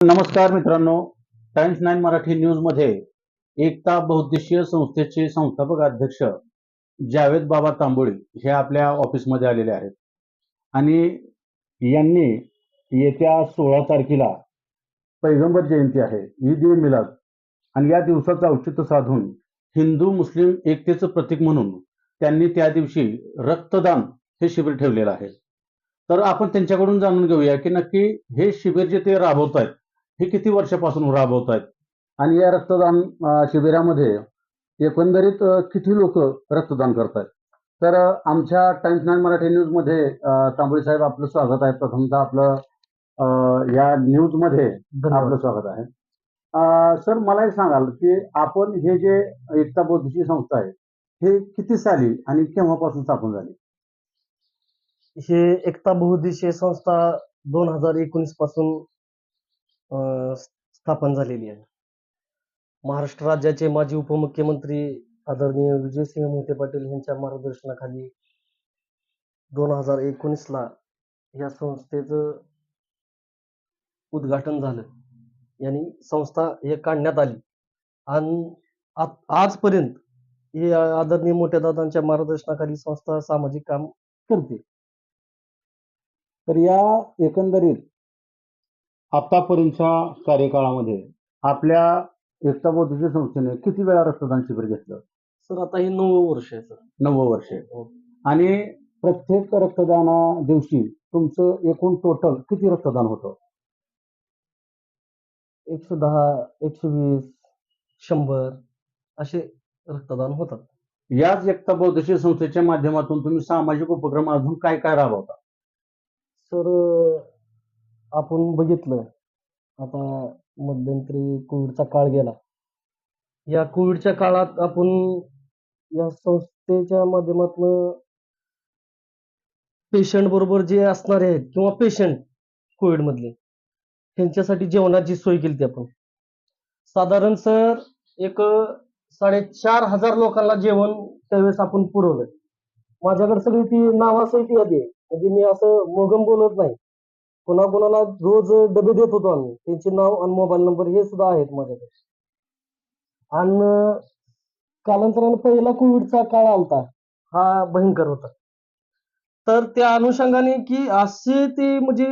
नमस्कार मित्रांनो times nine Marathi न्यूजमध्ये एकता बहुद्देशीय संस्थेचे संस्थापक अध्यक्ष जावेद बाबा तांबोळी हे आपल्या ऑफिसमध्ये आलेले आहेत. आणि यांनी येत्या सोळा तारखेला पैगंबर जयंती आहे ईद ए मिलाद. आणि या दिवसाचं औचित्य साधून हिंदू मुस्लिम एकतेचं प्रतीक म्हणून त्यांनी त्या दिवशी रक्तदान हे शिबिर ठेवलेलं आहे. तर आपण त्यांच्याकडून जाणून घेऊया की नक्की हे शिबिर जे ते राबवत आहेत हे किती वर्षापासून राबवत आहेत आणि या रक्तदान शिबिरामध्ये एकंदरीत किती लोक रक्तदान करतात तर अं, आमच्या टाइम्स नाईन मराठी न्यूजमध्ये अं, तांबोळी साहेब आपलं स्वागत आहे. प्रथमतः आपलं या न्यूजमध्ये आपलं स्वागत आहे. सर मला एक सांगाल की आपण हे जे एकता बौद्धची संस्था आहे हे किती साली आणि केव्हापासून स्थापन झाली? हे एकता बहुउद्देशीय संस्था दोन हजार एकोणीसपासून स्थापन झालेली आहे. महाराष्ट्र राज्याचे माजी उपमुख्यमंत्री आदरणीय विजयसिंह मोहिते पाटील यांच्या मार्गदर्शनाखाली दोन हजार एकोणीसला या संस्थेचं उद्घाटन झालं. यांनी संस्था हे काढण्यात आली. आणि आजपर्यंत हे आदरणीय मोठ्या दादांच्या मार्गदर्शनाखाली संस्था सामाजिक काम करते. तर या एकंदरीत आतापर्यंतच्या कार्यकाळामध्ये आपल्या एकता बौद्धच्या संस्थेने किती वेळा रक्तदान शिबिर घेतलं? सर आता हे नऊ वर्ष आहे सर. नव्वद वर्षे आणि प्रत्येक रक्तदाना दिवशी तुमचं एकूण टोटल किती रक्तदान होतं? एकशे दहा एकशे वीस शंभर असे रक्तदान होतात. याच एकता बौद्धशीय संस्थेच्या माध्यमातून तुम्ही सामाजिक उपक्रम अजून काय काय राबवता? सर आपण बघितलं आता मध्यंतरी कोविडचा काळ गेला. या कोविडच्या काळात आपण या संस्थेच्या माध्यमातून पेशंट बरोबर जे असणारे आहेत किंवा पेशंट कोविड मधले त्यांच्यासाठी जेवणाची सोय केली आपण. साधारण सर एक साडेचार हजार लोकांना जेवण त्यावेळेस आपण पुरवलं माझ्याकडे सगळी ती नावासहित यादी आहे. म्हणजे मी असं मोगम बोलत नाही. कोणाकोणाला रोज डबे देत होतो आम्ही. त्यांचे नाव आणि मोबाईल नंबर हे सुद्धा आहेत माझ्याकडे. आणि कालांतराने पहिला कोविडचा काळ आलता. हा भयंकर होता. तर त्या अनुषंगाने की असे ते म्हणजे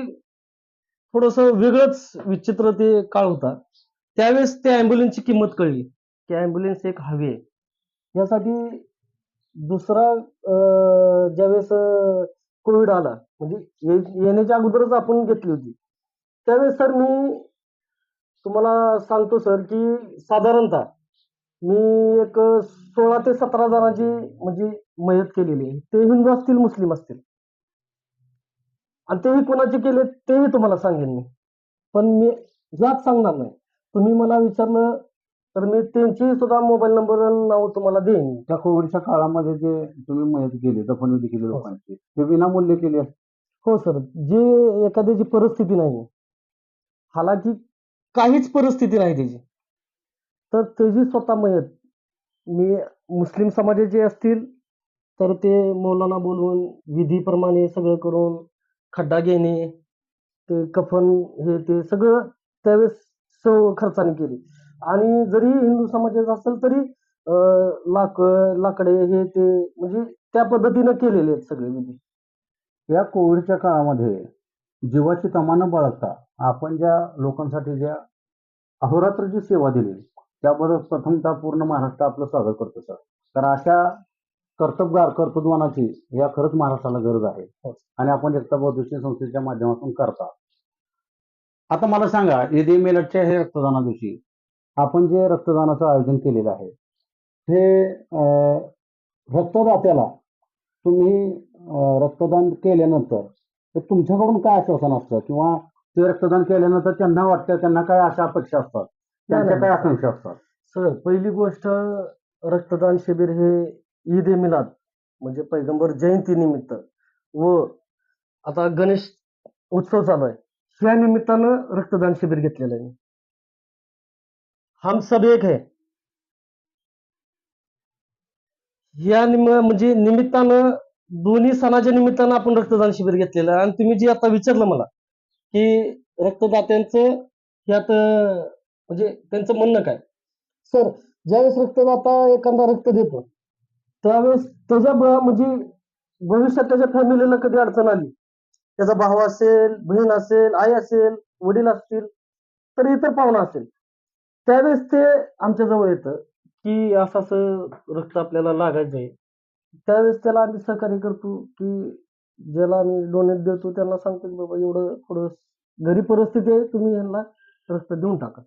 थोडस वेगळंच विचित्र ते काळ होता. त्यावेळेस त्या अँब्युलन्सची किंमत कळली. की अँब्युलन्स एक हवी आहे. यासाठी दुसरा अं, ज्यावेळेस कोविड आला. म्हणजे ये- येण्याच्या अगोदरच आपण घेतली होती. त्यावेळेस सर मी तुम्हाला सांगतो सर की साधारणतः मी एक सोळा ते सतरा जणांची म्हणजे मयत केलेली. आहे ते हिंदू असतील मुस्लिम असतील. आणि तेही कोणाचे केले तेही तुम्हाला सांगेन मी. पण मी ह्याच सांगणार नाही. तुम्ही मला विचारलं तर मी त्यांची सुद्धा मोबाईल नंबर आणि नाव तुम्हाला देईन. त्या कोविडच्या काळामध्ये जे तुम्ही मदत केली दफनविधी केली लोकांची ते विनामूल्य केली असते हो सर जे एखाद्याची परिस्थिती नाही हालाकी काहीच परिस्थिती नाही त्याची. तर त्याची स्वतः मयत मी मुस्लिम समाजाचे असतील तर ते मौलाना बोलवून विधीप्रमाणे सगळं करून खड्डा घेणे ते कफन हे ते सगळं त्यावेळेस खर्चाने केली. आणि जरी हिंदू समाजाचं असेल तरी लाक लाकडे हे ते म्हणजे त्या पद्धतीनं केलेले आहेत सगळे विधी. या कोविडच्या काळामध्ये जीवाची तमा न बाळगता आपण ज्या लोकांसाठी ज्या अहोरात्र जी सेवा दिली त्याबद्दल प्रथमतः पूर्ण महाराष्ट्र आपलं स्वागत करतो सर. तर अशा कर्तबगार कर्तृत्वानाची या खरंच महाराष्ट्राला गरज आहे. आणि आपण एकता बौद्धिस्ट संस्थेच्या माध्यमातून करता. आता मला सांगा ईद ए मिलादच्या हे रक्तदाना दिवशी आपण जे रक्तदानाचं आयोजन केलेलं आहे हे अं, रक्तदात्याला तुम्ही रक्तदान केल्यानंतर ते तुमच्याकडून काय आश्वासन असतं? किंवा ते रक्तदान केल्यानंतर त्यांना वाटतं त्यांना काय अशा अपेक्षा असतात? त्यांच्या काय आकांक्षा असतात? सर पहिली गोष्ट रक्तदान शिबिर हे ईद ए मिलाद म्हणजे पैगंबर जयंती निमित्त व आता गणेश उत्सव चालू आहे. ह्या निमित्तानं रक्तदान शिबिर घेतलेलं आहे. हम सब एक है। या निम म्हणजे निमित्तानं दोन्ही सणाच्या निमित्तानं आपण रक्तदान शिबिर घेतलेलं आहे. आणि तुम्ही जे आता विचारलं मला की रक्तदात्यांचं यात म्हणजे त्यांचं म्हणणं काय? सर ज्यावेळेस रक्तदाता एखादा रक्त देतो त्यावेळेस त्याच्या म्हणजे भविष्यात त्याच्या फॅमिलीला कधी अडचण आली? त्याचा भाऊ असेल बहीण असेल आई असेल वडील असतील तर इतर पाहुणा असेल. त्यावेळेस ते आमच्या जवळ येतं की असं असं रक्त आपल्याला लागायचं आहे त्यावेळेस त्याला आम्ही सहकार्य करतो की ज्याला आम्ही डोनेट देतो त्यांना सांगतो की बाबा एवढं थोडं घरी परिस्थिती आहे तुम्ही यांना रक्त देऊन टाका.